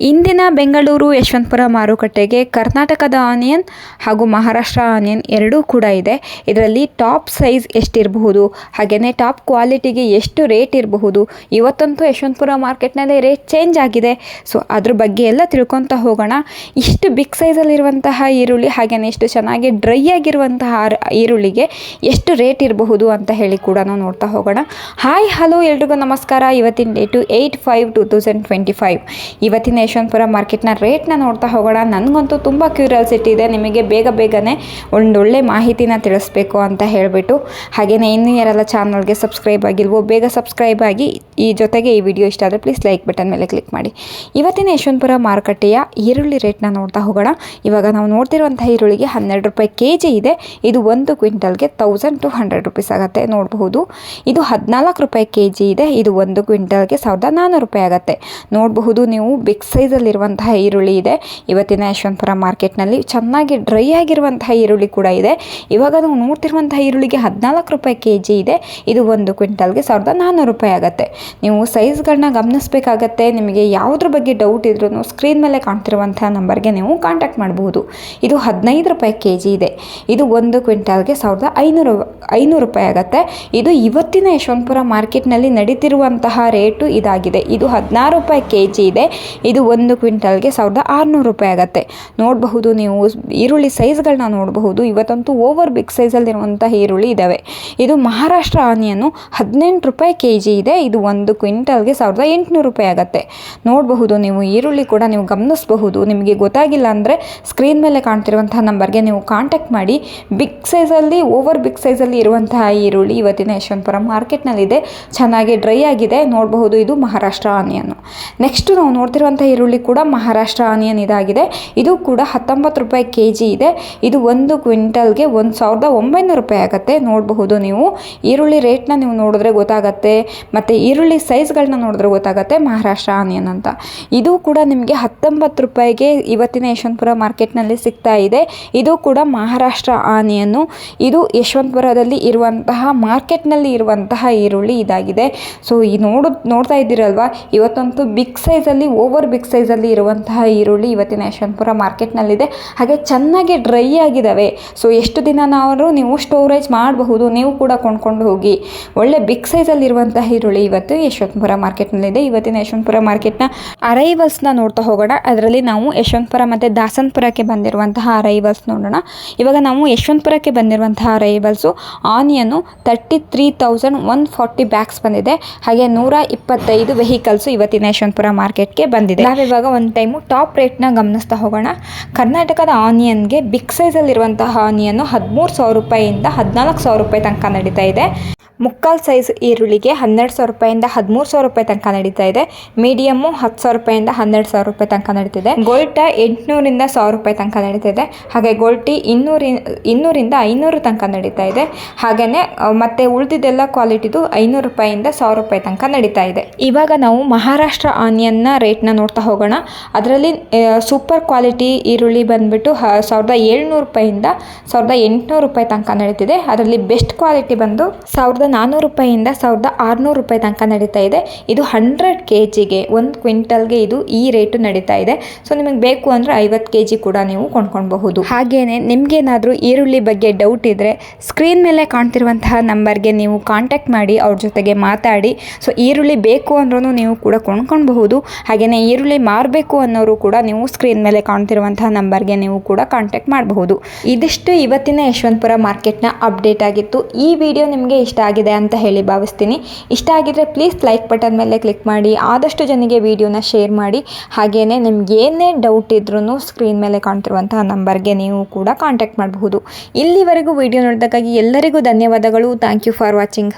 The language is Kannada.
ಇಂದಿನ ಬೆಂಗಳೂರು ಯಶವಂತಪುರ ಮಾರುಕಟ್ಟೆಗೆ ಕರ್ನಾಟಕದ ಆನಿಯನ್ ಹಾಗೂ ಮಹಾರಾಷ್ಟ್ರ ಆನಿಯನ್ ಎರಡೂ ಕೂಡ ಇದೆ. ಇದರಲ್ಲಿ ಟಾಪ್ ಸೈಜ್ ಎಷ್ಟಿರಬಹುದು ಹಾಗೆಯೇ ಟಾಪ್ ಕ್ವಾಲಿಟಿಗೆ ಎಷ್ಟು ರೇಟ್ ಇರಬಹುದು, ಇವತ್ತಂತೂ ಯಶವಂತಪುರ ಮಾರ್ಕೆಟ್ನಲ್ಲಿ ರೇಟ್ ಚೇಂಜ್ ಆಗಿದೆ. ಸೊ, ಅದ್ರ ಬಗ್ಗೆ ಎಲ್ಲ ತಿಳ್ಕೊತ ಹೋಗೋಣ. ಇಷ್ಟು ಬಿಗ್ ಸೈಜಲ್ಲಿರುವಂತಹ ಈರುಳ್ಳಿ ಹಾಗೆಯೇ ಇಷ್ಟು ಚೆನ್ನಾಗಿ ಡ್ರೈ ಆಗಿರುವಂತಹ ಈರುಳ್ಳಿಗೆ ಎಷ್ಟು ರೇಟ್ ಇರಬಹುದು ಅಂತ ಹೇಳಿ ಕೂಡ ನಾವು ನೋಡ್ತಾ ಹೋಗೋಣ. ಹಾಯ್, ಹಲೋ ಎಲ್ರಿಗೂ ನಮಸ್ಕಾರ. ಇವತ್ತಿನ date eight five two thousand twenty five. ಇವತ್ತಿನ ಯಶವಂತಪುರ ಮಾರ್ಕೆಟ್ನ ರೇಟ್ನ ನೋಡ್ತಾ ಹೋಗೋಣ. ನನಗಂತೂ ತುಂಬ ಕ್ಯೂರಿಯಾಸಿಟಿ ಇದೆ. ನಿಮಗೆ ಬೇಗ ಬೇಗನೆ ಒಂದೊಳ್ಳೆ ಮಾಹಿತಿನ ತಿಳಿಸ್ಬೇಕು ಅಂತ ಹೇಳಿಬಿಟ್ಟು. ಹಾಗೆಯೇ ಇನ್ನೂ ಯಾರೆಲ್ಲ ಚಾನಲ್ಗೆ ಸಬ್ಸ್ಕ್ರೈಬ್ ಆಗಿಲ್ವೋ, ಬೇಗ ಸಬ್ಸ್ಕ್ರೈಬ್ ಆಗಿ ಈ ಜೊತೆಗೆ ಈ ವಿಡಿಯೋ ಇಷ್ಟ ಆದರೆ ಪ್ಲೀಸ್ ಲೈಕ್ ಬಟನ್ ಮೇಲೆ ಕ್ಲಿಕ್ ಮಾಡಿ. ಇವತ್ತಿನ ಯಶವಂತಪುರ ಮಾರುಕಟ್ಟೆಯ ಈರುಳ್ಳಿ ರೇಟ್ನ ನೋಡ್ತಾ ಹೋಗೋಣ. ಇವಾಗ ನಾವು ನೋಡ್ತಿರುವಂಥ ಈರುಳ್ಳಿಗೆ ಹನ್ನೆರಡು ರೂಪಾಯಿ ಕೆ ಜಿ ಇದೆ. ಇದು ಒಂದು ಕ್ವಿಂಟಲ್ಗೆ ತೌಸಂಡ್ ಟು ಹಂಡ್ರೆಡ್ ರುಪೀಸ್ ಆಗುತ್ತೆ. ನೋಡಬಹುದು. ಇದು ಹದಿನಾಲ್ಕು ರೂಪಾಯಿ ಕೆ ಜಿ ಇದೆ. ಇದು ಒಂದು ಕ್ವಿಂಟಲ್ಗೆ ಸಾವಿರದ ನಾನ್ನೂರು ರೂಪಾಯಿ ಆಗುತ್ತೆ. ನೋಡಬಹುದು ನೀವು ಬಿಗ್ ಸೈಜಲ್ಲಿರುವಂತಹ ಈರುಳ್ಳಿ ಇದೆ. ಇವತ್ತಿನ ಯಶವಂತಪುರ ಮಾರ್ಕೆಟ್ನಲ್ಲಿ ಚೆನ್ನಾಗಿ ಡ್ರೈ ಆಗಿರುವಂತಹ ಈರುಳ್ಳಿ ಕೂಡ ಇದೆ. ಇವಾಗ ನಾವು ನೋಡ್ತಿರುವಂತಹ ಈರುಳ್ಳಿಗೆ ಹದಿನಾಲ್ಕು ರೂಪಾಯಿ ಕೆ ಜಿ ಇದೆ. ಇದು ಒಂದು ಕ್ವಿಂಟಲ್ಗೆ ಸಾವಿರದ ನಾನ್ನೂರು ರೂಪಾಯಿ ಆಗುತ್ತೆ. ನೀವು ಸೈಜ್ಗಳನ್ನ ಗಮನಿಸಬೇಕಾಗತ್ತೆ. ನಿಮಗೆ ಯಾವುದ್ರ ಬಗ್ಗೆ ಡೌಟ್ ಇದ್ರೂ ಸ್ಕ್ರೀನ್ ಮೇಲೆ ಕಾಣ್ತಿರುವಂತಹ ನಂಬರ್ಗೆ ನೀವು ಕಾಂಟ್ಯಾಕ್ಟ್ ಮಾಡಬಹುದು ಇದು ಹದಿನೈದು ರೂಪಾಯಿ ಕೆ ಜಿ ಇದೆ. ಇದು ಒಂದು ಕ್ವಿಂಟಲ್ಗೆ ಸಾವಿರದ ಐನೂರು ಐನೂರು ರೂಪಾಯಿ ಆಗುತ್ತೆ. ಇದು ಇವತ್ತಿನ ಯಶವಂತಪುರ ಮಾರ್ಕೆಟ್ನಲ್ಲಿ ನಡೀತಿರುವಂತಹ ರೇಟು ಇದಾಗಿದೆ. ಇದು ಹದಿನಾರು ರೂಪಾಯಿ ಕೆ ಜಿ ಇದೆ. ಇದು ಒಂದು ಕ್ವಿಂಟಲ್ಗೆ ಸಾವಿರದ ಆರುನೂರು ರೂಪಾಯಿ ಆಗುತ್ತೆ. ನೋಡಬಹುದು ನೀವು ಈರುಳ್ಳಿ ಸೈಜ್ಗಳನ್ನ ನೋಡಬಹುದು. ಇವತ್ತಂತೂ ಓವರ್ ಬಿಗ್ ಸೈಜಲ್ಲಿರುವಂತಹ ಈರುಳ್ಳಿ ಇದ್ದಾವೆ ಇದು ಮಹಾರಾಷ್ಟ್ರ ಆನಿಯನ್ನು ಹದಿನೆಂಟು ರೂಪಾಯಿ ಕೆ ಜಿ ಇದೆ. ಇದು ಒಂದು ಕ್ವಿಂಟಲ್ಗೆ ಸಾವಿರದ ಎಂಟುನೂರು ರೂಪಾಯಿ ಆಗುತ್ತೆ. ನೋಡಬಹುದು ನೀವು ಈರುಳ್ಳಿ ಕೂಡ ನೀವು ಗಮನಿಸಬಹುದು. ನಿಮಗೆ ಗೊತ್ತಾಗಿಲ್ಲ ಅಂದರೆ ಸ್ಕ್ರೀನ್ ಮೇಲೆ ಕಾಣ್ತಿರುವಂತಹ ನಂಬರ್ಗೆ ನೀವು ಕಾಂಟ್ಯಾಕ್ಟ್ ಮಾಡಿ. ಬಿಗ್ ಸೈಜಲ್ಲಿ, ಓವರ್ ಬಿಗ್ ಸೈಜಲ್ಲಿ ಇರುವಂತಹ ಈರುಳ್ಳಿ ಇವತ್ತಿನ ಯಶವಂತಪುರ ಮಾರ್ಕೆಟ್ನಲ್ಲಿದೆ. ಚೆನ್ನಾಗಿ ಡ್ರೈ ಆಗಿದೆ. ನೋಡಬಹುದು ಇದು ಮಹಾರಾಷ್ಟ್ರ ಆನಿಯನ್ನು. ನೆಕ್ಸ್ಟ್ ನಾವು ನೋಡ್ತಿರುವಂಥ ಈರುಳ್ಳಿ ಕೂಡ ಮಹಾರಾಷ್ಟ್ರ ಆನಿಯನ್ ಇದಾಗಿದೆ. ಇದು ಕೂಡ ಹತ್ತೊಂಬತ್ತು ರೂಪಾಯಿ ಕೆ ಜಿ ಇದೆ. ಇದು ಒಂದು ಕ್ವಿಂಟಲ್ಗೆ ಒಂದು ಸಾವಿರದ ಒಂಬೈನೂರು ರೂಪಾಯಿ ಆಗುತ್ತೆ. ನೋಡಬಹುದು ನೀವು. ಈರುಳ್ಳಿ ರೇಟ್ನ ನೀವು ನೋಡಿದ್ರೆ ಗೊತ್ತಾಗತ್ತೆ. ಮತ್ತು ಈರುಳ್ಳಿ ಸೈಜ್ಗಳನ್ನ ನೋಡಿದ್ರೆ ಗೊತ್ತಾಗತ್ತೆ ಮಹಾರಾಷ್ಟ್ರ ಆನಿಯನ್ ಅಂತ. ಇದು ಕೂಡ ನಿಮಗೆ ಹತ್ತೊಂಬತ್ತು ರೂಪಾಯಿಗೆ ಇವತ್ತಿನ ಯಶವಂತಪುರ ಮಾರ್ಕೆಟ್ನಲ್ಲಿ ಸಿಗ್ತಾ ಇದೆ. ಇದು ಕೂಡ ಮಹಾರಾಷ್ಟ್ರ ಆನಿಯನ್ನು. ಇದು ಯಶವಂತಪುರದಲ್ಲಿ ಇರುವಂತಹ ಮಾರ್ಕೆಟ್ನಲ್ಲಿ ಇರುವಂತಹ ಈರುಳ್ಳಿ ಇದಾಗಿದೆ. ಸೊ ಈ ನೋಡು, ನೋಡ್ತಾ ಇದ್ದೀರಲ್ವಾ? ಇವತ್ತಂತೂ ಬಿಗ್ ಸೈಜಲ್ಲಿ ಓವರ್ ಬಿಗ್ ಸೈಜಲ್ಲಿ ಇರುವಂತಹ ಈರುಳ್ಳಿ ಇವತ್ತಿನ ಯಶವಂತಪುರ ಮಾರ್ಕೆಟ್ನಲ್ಲಿದೆ. ಹಾಗೆ ಚೆನ್ನಾಗಿ ಡ್ರೈ ಆಗಿದ್ದಾವೆ ಸೊ ಎಷ್ಟು ದಿನ ನಾವು ನೀವು ಸ್ಟೋರೇಜ್ ಮಾಡಬಹುದು, ನೀವು ಕೂಡ ಕೊಂಡ್ಕೊಂಡು ಹೋಗಿ. ಒಳ್ಳೆ ಬಿಗ್ ಸೈಜಲ್ಲಿರುವಂತಹ ಈರುಳ್ಳಿ ಇವತ್ತು ಯಶವಂತಪುರ ಮಾರ್ಕೆಟ್ನಲ್ಲಿದೆ. ಇವತ್ತಿನ ಯಶವಂತಪುರ ಮಾರ್ಕೆಟ್ನ ಅರೈವಲ್ಸ್ನ ನೋಡ್ತಾ ಹೋಗೋಣ. ಅದರಲ್ಲಿ ನಾವು ಯಶವಂತಪುರ ಮತ್ತು ದಾಸನಪುರಕ್ಕೆ ಬಂದಿರುವಂತಹ ಅರೈವಲ್ಸ್ ನೋಡೋಣ. ಇವಾಗ ನಾವು ಯಶವಂತಪುರಕ್ಕೆ ಬಂದಿರುವಂತಹ arrivals onion thirty three thousand one forty bags ಬಂದಿದೆ. ಹಾಗೆ ನೂರ ಇಪ್ಪತ್ತೈದು ವೆಹಿಕಲ್ಸು ಇವತ್ತಿನ ಯಶವಂತಪುರ ಮಾರ್ಕೆಟ್ಗೆ ಬಂದಿದೆ. ನಾವಿವಾಗ ಒಂದು ಟೈಮು ಟಾಪ್ ರೇಟ್ನ ಗಮನಿಸ್ತಾ ಹೋಗೋಣ. ಕರ್ನಾಟಕದ ಆನಿಯನ್ಗೆ ಬಿಗ್ ಸೈಜಲ್ಲಿರುವಂತಹ ಆನಿಯನ್ನು ಹದಿಮೂರು ಸಾವಿರ ರೂಪಾಯಿಯಿಂದ ಹದಿನಾಲ್ಕು ಸಾವಿರ ರೂಪಾಯಿ ತನಕ ನಡೀತಾ ಇದೆ. ಮುಕ್ಕಾಲು ಸೈಜ್ ಈರುಳ್ಳಿಗೆ ಹನ್ನೆರಡು ಸಾವಿರ ರೂಪಾಯಿಂದ ಹದಿಮೂರು ಸಾವಿರ ರೂಪಾಯಿ ತನಕ ನಡೀತಾ ಇದೆ. ಮೀಡಿಯಮ್ಮು ಹತ್ತು ಸಾವಿರ ರೂಪಾಯಿಂದ ಹನ್ನೆರಡು ಸಾವಿರ ರೂಪಾಯಿ ತನಕ ನಡೀತಿದೆ. ಗೋಲ್ಟ ಎಂಟುನೂರಿಂದ ಸಾವಿರ ರೂಪಾಯಿ ತನಕ ನಡೀತಾ ಇದೆ. ಹಾಗೆ ಗೋಲ್ಟಿ ಇನ್ನೂರಿ, ಇನ್ನೂರಿಂದ ಐನೂರು ತನಕ ನಡೀತಾ ಇದೆ. ಹಾಗೆಯೇ ಮತ್ತೆ ಉಳಿದಿದ್ದೆಲ್ಲ ಕ್ವಾಲಿಟಿದು ಐನೂರು ರೂಪಾಯಿಂದ ಸಾವಿರ ರೂಪಾಯಿ ತನಕ ನಡೀತಾ ಇದೆ. ಇವಾಗ ನಾವು ಮಹಾರಾಷ್ಟ್ರ ಆನಿಯನ್ನ ರೇಟ್ನ ನೋಡ್ತಾ ಹೋಗೋಣ. ಅದರಲ್ಲಿ ಸೂಪರ್ ಕ್ವಾಲಿಟಿ ಈರುಳ್ಳಿ ಬಂದುಬಿಟ್ಟು, ಹ, ಸಾವಿರದ ಏಳ್ನೂರು ರೂಪಾಯಿಂದ ಸಾವಿರದ ಎಂಟುನೂರು ರೂಪಾಯಿ ತನಕ ನಡೀತಿದೆ. ಅದರಲ್ಲಿ ಬೆಸ್ಟ್ ಕ್ವಾಲಿಟಿ ಬಂದು ಸಾವಿರದ ನಾನ್ನೂರು ರೂಪಾಯಿಂದ ಸಾವಿರದ ಆರುನೂರು ರೂಪಾಯಿ ತನಕ ನಡೀತಾ ಇದೆ. ಇದು ಹಂಡ್ರೆಡ್ ಕೆ ಜಿಗೆ ಒಂದು ಕ್ವಿಂಟಲ್ಗೆ ಇದು ಈ ರೇಟು ನಡೀತಾ ಇದೆ. ಸೊ ನಿಮಗೆ ಬೇಕು ಅಂದರೆ ಐವತ್ತು ಕೆ ಜಿ ಕೂಡ ನೀವು ಕೊಂಡ್ಕೊಳ್ಬಹುದು. ಹಾಗೆಯೇ ನಿಮಗೇನಾದರೂ ಈರುಳ್ಳಿ ಬಗ್ಗೆ ಡೌಟ್ ಇದ್ದರೆ ಸ್ಕ್ರೀನ್ ಮೇಲೆ ಕಾಣ್ತಿರುವಂತಹ ನಂಬರ್ಗೆ ನೀವು ಕಾಂಟ್ಯಾಕ್ಟ್ ಮಾಡಿ, ಅವ್ರ ಜೊತೆಗೆ ಮಾತಾಡಿ. ಸೊ ಈರುಳ್ಳಿ ಬೇಕು ಅಂದ್ರೂ ನೀವು ಕೂಡ ಕೊಂಡ್ಕೊಳ್ಬಹುದು. ಹಾಗೆಯೇ ಈರುಳ್ಳಿ ಮಾರಬೇಕು ಅನ್ನೋರು ಕೂಡ ನೀವು ಸ್ಕ್ರೀನ್ ಮೇಲೆ ಕಾಣ್ತಿರುವಂತಹ ನಂಬರ್ಗೆ ನೀವು ಕೂಡ ಕಾಂಟ್ಯಾಕ್ಟ್ ಮಾಡಬಹುದು. ಇದಿಷ್ಟು ಇವತ್ತಿನ ಯಶವಂತಪುರ ಮಾರ್ಕೆಟ್ನ ಅಪ್ಡೇಟ್ ಆಗಿತ್ತು. ಈ ವಿಡಿಯೋ ನಿಮಗೆ ಇಷ್ಟ ಆಗಿದೆ ಅಂತ ಹೇಳಿ ಭಾವಿಸ್ತೀನಿ. ಇಷ್ಟ ಆಗಿದ್ರೆ ಪ್ಲೀಸ್ ಲೈಕ್ ಬಟನ್ ಮೇಲೆ ಕ್ಲಿಕ್ ಮಾಡಿ, ಆದಷ್ಟು ಜನಗೆ ವಿಡಿಯೋನ ಶೇರ್ ಮಾಡಿ. ಹಾಗೆಯೇ ನಿಮ್ಗೆ ಏನೇ ಡೌಟ್ ಇದ್ರೂ ಸ್ಕ್ರೀನ್ ಮೇಲೆ ಕಾಣ್ತಿರುವಂತಹ ನಂಬರ್ಗೆ ನೀವು ಕೂಡ ಕಾಂಟ್ಯಾಕ್ಟ್ ಮಾಡಬಹುದು. ಇಲ್ಲಿವರೆಗೂ ವಿಡಿಯೋ ನೋಡಿದಕ್ಕಾಗಿ ಎಲ್ಲರಿಗೂ ಧನ್ಯವಾದಗಳು. Thank you for watching